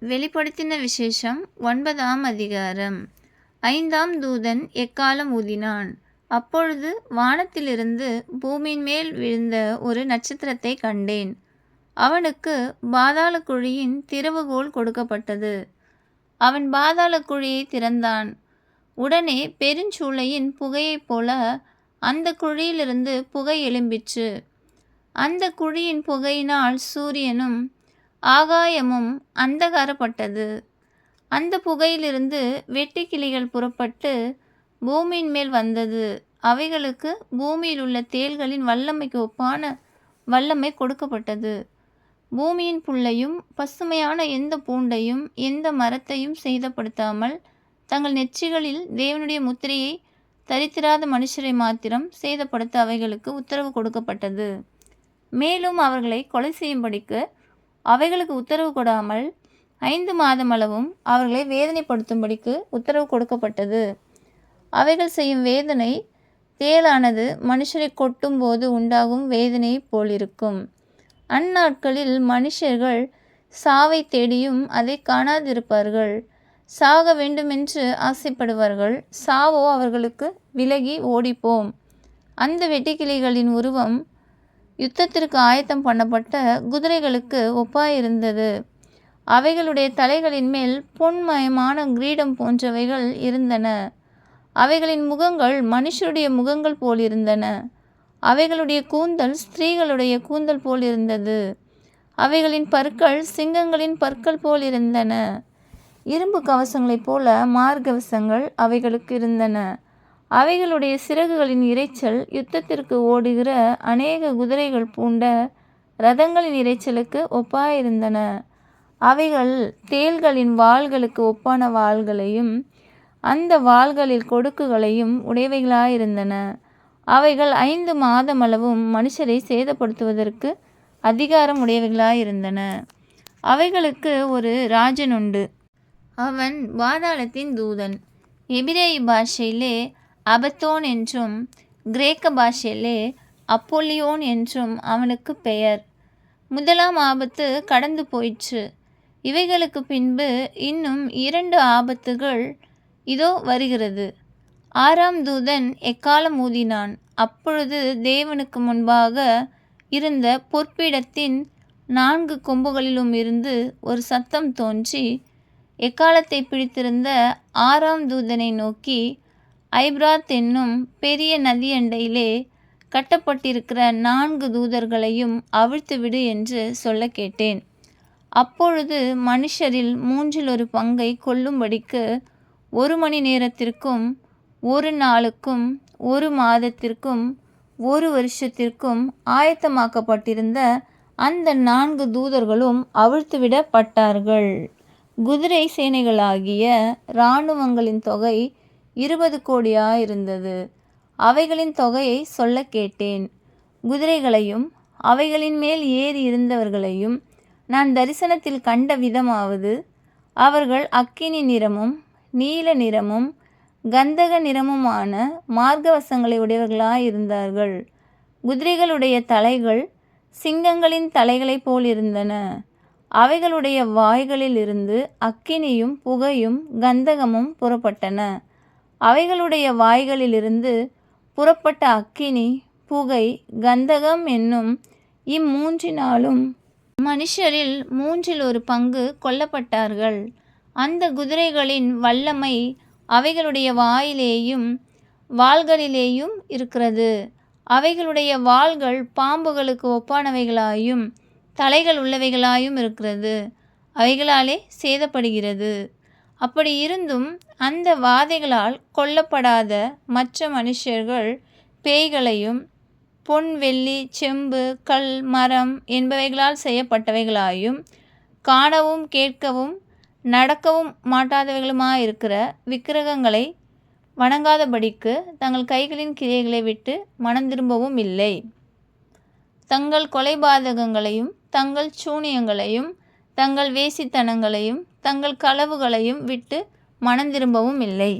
வெளிப்படுத்தின விசேஷம் ஒன்பதாம் அதிகாரம். ஐந்தாம் தூதன் எக்காலம் ஊதினான்? அப்பொழுது வானத்திலிருந்து பூமியின் மேல் விழுந்த ஒரு நட்சத்திரத்தை கண்டேன். அவனுக்கு பாதாள குழியின் திறவுகோல் கொடுக்கப்பட்டது. அவன் பாதாள குழியை திறந்தான். உடனே பெருஞ்சூளையின் புகையைப் போல அந்த குழியிலிருந்து புகை எழும்பிற்று. அந்த குழியின் புகையினால் சூரியனும் ஆகாயமும் அந்தகாரப்பட்டது. அந்த புகையிலிருந்து வெட்டுக்கிளிகள் புறப்பட்டு பூமியின் மேல் வந்தது. அவைகளுக்கு பூமியில் உள்ள தேள்களின் வல்லமைக்கு ஒப்பான வல்லமை கொடுக்கப்பட்டது. பூமியின் புல்லையும் பசுமையான எந்த பூண்டையும் எந்த மரத்தையும் சேதப்படுத்தாமல் தங்கள் நெற்றிகளில் தேவனுடைய முத்திரையை தரித்திராத மனுஷரை மாத்திரம் சேதப்படுத்த அவைகளுக்கு உத்தரவு கொடுக்கப்பட்டது. மேலும் அவர்களை கொலை செய்யும்படிக்கு அவைகளுக்கு உத்தரவு கொடாமல் ஐந்து மாதமளவும் அவர்களை வேதனைப்படுத்தும்படிக்கு உத்தரவு கொடுக்கப்பட்டது. அவைகள் செய்யும் வேதனை தேலானது மனுஷரை கொட்டும் போது உண்டாகும் வேதனை போலிருக்கும். அந்நாட்களில் மனுஷர்கள் சாவை தேடியும் அதை காணாதிருப்பார்கள். சாக வேண்டுமென்று ஆசைப்படுவார்கள். சாவோ அவர்களுக்கு விலகி ஓடிப்போம். அந்த வெட்டுக்கிளிகளின் உருவம் யுத்தத்திற்கு ஆயத்தம் பண்ணப்பட்ட குதிரைகளுக்கு ஒப்பாயிருந்தது அவைகளுடைய தலைகளின் மேல் பொன்மயமான கிரீடம் போன்றவைகள் இருந்தன. அவைகளின் முகங்கள் மனுஷருடைய முகங்கள் போல் இருந்தன. அவைகளுடைய கூந்தல் ஸ்திரீகளுடைய கூந்தல் போல் இருந்தது. அவைகளின் பற்கள் சிங்கங்களின் பற்கள் போல் இருந்தன. இரும்பு கவசங்களைப் போல மார்கவசங்கள் அவைகளுக்கு இருந்தன. அவைகளுடைய சிறகுகளின் இரைச்சல் யுத்தத்திற்கு ஓடுகிற அநேக குதிரைகள் பூண்ட ரதங்களின் இரைச்சலுக்கு ஒப்பாயிருந்தன. அவைகள் தேள்களின் வாள்களுக்கு ஒப்பான வாள்களையும் அந்த வாள்களில் கொடுக்குகளையும் உடையவைகளாயிருந்தன. அவைகள் ஐந்து மாதமளவும் மனுஷரை சேதப்படுத்துவதற்கு அதிகாரம் உடையவைகளாயிருந்தன. அவைகளுக்கு ஒரு ராஜன் உண்டு. அவன் பாதாளத்தின் தூதன். எபிரேய பாஷையிலே அபத்தோன் என்றும் கிரேக்க பாஷையிலே அப்போலியோன் என்றும் அவனுக்கு பெயர். முதலாம் ஆபத்து கடந்து போயிற்று. இவைகளுக்கு பின்பு இன்னும் இரண்டு ஆபத்துகள் இதோ வருகிறது. ஆறாம் தூதன் எக்காலம் ஊதினான்? அப்பொழுது தேவனுக்கு முன்பாக இருந்த பொற்பிடத்தின் நான்கு கொம்புகளிலும் இருந்து ஒரு சத்தம் தோன்றி எக்காலத்தை பிடித்திருந்த ஆறாம் தூதனை நோக்கி ஐப்ராத் என்னும் பெரிய நதியண்டையிலே கட்டப்பட்டிருக்கிற நான்கு தூதர்களையும் அவிழ்த்துவிடு என்று சொல்ல கேட்டேன். அப்பொழுது மனுஷரில் மூன்றில் ஒரு பங்கை கொல்லும்படிக்கு ஒரு மணி நேரத்திற்கும் ஒரு நாளுக்கும் ஒரு மாதத்திற்கும் ஒரு வருஷத்திற்கும் ஆயத்தமாக்கப்பட்டிருந்த அந்த நான்கு தூதர்களும் அவிழ்த்துவிடப்பட்டார்கள் குதிரை சேனைகளாகிய இராணுவங்களின் தொகை இருபது கோடியாயிருந்தது. அவைகளின் தொகையை சொல்ல கேட்டேன். குதிரைகளையும் அவைகளின் மேல் ஏறி இருந்தவர்களையும் நான் தரிசனத்தில் கண்ட விதமாவது அவர்கள் அக்கினி நிறமும் நீல நிறமும் கந்தக நிறமுமான மார்க்கவசங்களை உடையவர்களாயிருந்தார்கள். குதிரைகளுடைய தலைகள் சிங்கங்களின் தலைகளைப் போல் இருந்தன அவைகளுடைய வாய்களில் இருந்து அக்கினியும் புகையும் கந்தகமும் புறப்பட்டன. அவைகளுடைய வாய்களிலிருந்து புறப்பட்ட அக்கினி புகை கந்தகம் என்னும் இம்மூன்றினாலும் மனுஷரில் மூன்றில் ஒரு பங்கு கொல்லப்பட்டார்கள். அந்த குதிரைகளின் வல்லமை அவைகளுடைய வாயிலேயும் வாள்களிலேயும் இருக்கிறது. அவைகளுடைய வாள்கள் பாம்புகளுக்கு ஒப்பானவைகளாயும் தலைகள் உள்ளவைகளாயும் இருக்கிறது. அவைகளாலே சேதப்படுகிறது. அப்படி இருந்தும் அந்த வாதைகளால் கொல்லப்படாத மற்ற மனுஷர்கள் பேய்களையும் பொன் வெள்ளி செம்பு கல் மரம் என்பவைகளால் செய்யப்பட்டவைகளாயும் காணவும் கேட்கவும் நடக்கவும் மாட்டாதவைகளுமாயிருக்கிற விக்கிரகங்களை வணங்காதபடிக்கு தங்கள் கைகளின் கிரியைகளை விட்டு மனம் திரும்பவும் இல்லை. தங்கள் கொலைபாதகங்களையும் தங்கள் சூனியங்களையும் தங்கள் வேசித்தனங்களையும் தங்கள் களவுகளையும் விட்டு மனம் திரும்பவும் இல்லை.